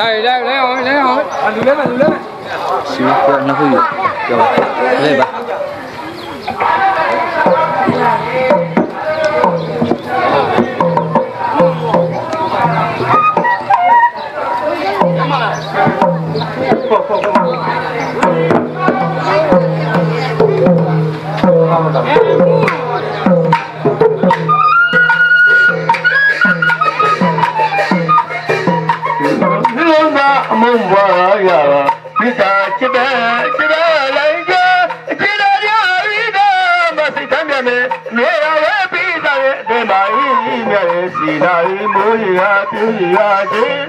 đây đây lấy hỏi lấy hỏi anh đừng lấy anh đừng lấy xíu quên nó không được rồi lấy bà Thank you. အမုန်းဘွားရပါမိသားချစ်တဲ့ချစ်တဲ့လိုက်ကြချစ်တဲ့ရရီတော့မစိတ်မ်းမြမယ်နေရဝဲပြီးသားရဲ့အတင်ပါဤမြရဲ့စီလာဤမိုးရပြည့်ရခြင်း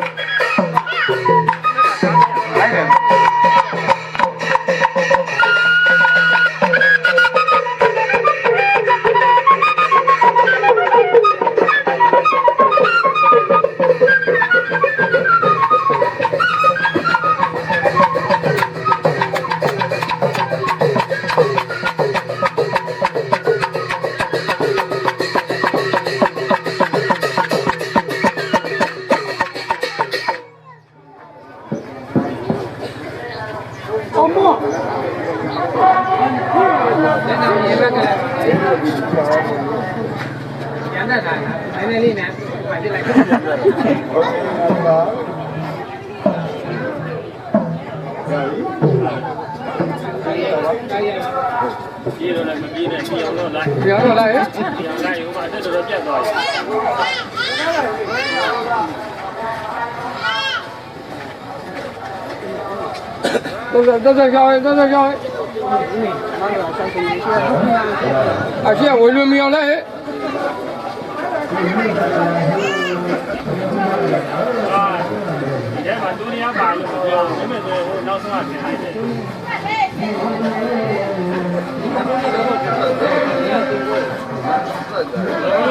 어머! Điều ở đây á? Điều ở đây cũng vậy, thế được chết rồi. တက်တက်တက်တက်ကြောင်းတက်တက်ကြောင်းအရှိဝေလွန်မြောင်လဲဒီထဲမှာဒုနီယာပါလို့ပြောတယ်မဲ့ဆိုဟိုနောက်ဆုံးကပြင်လိုက်တယ်ဒု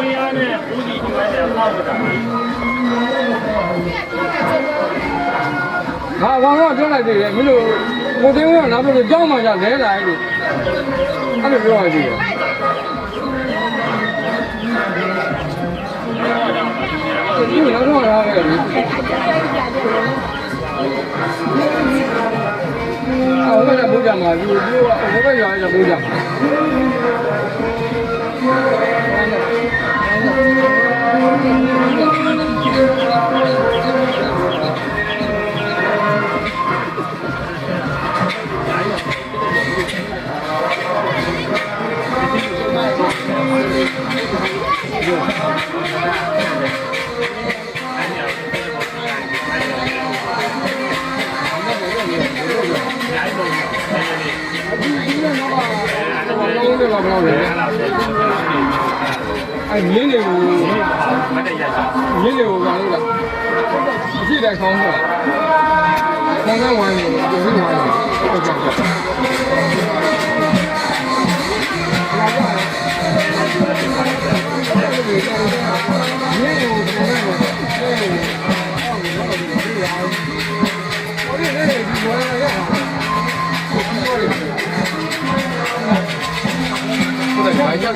နီယာနဲ့ဘူးဒီဒီမှာတော့ပေါက်တာဟာဝါတော့ပြောလိုက်သေးတယ်မင်းတို့ ကိုတင်းဝင်ကနောက်ပြီးကြောင်းမှကြလဲလာလို့အဲ့လိုပြောရသေးတယ်ဒီနောက်တော့ရခဲ့ပြီအော်ဘယ်ကဘုရားမှာဒီဒီဘယ်ကရရဘုရား လုံးတယ်ပါဘလို့လဲအဲ့မြင်းတွေကိုမတ်တရရှိမြင်းတွေကိုကောင်းလို့လားအရှိတဲ့ခေါင်းကခေါင်းကဝိုင်းနေတယ်ဒီလိုဝိုင်းနေဟုတ်ကဲ့ これ大丈夫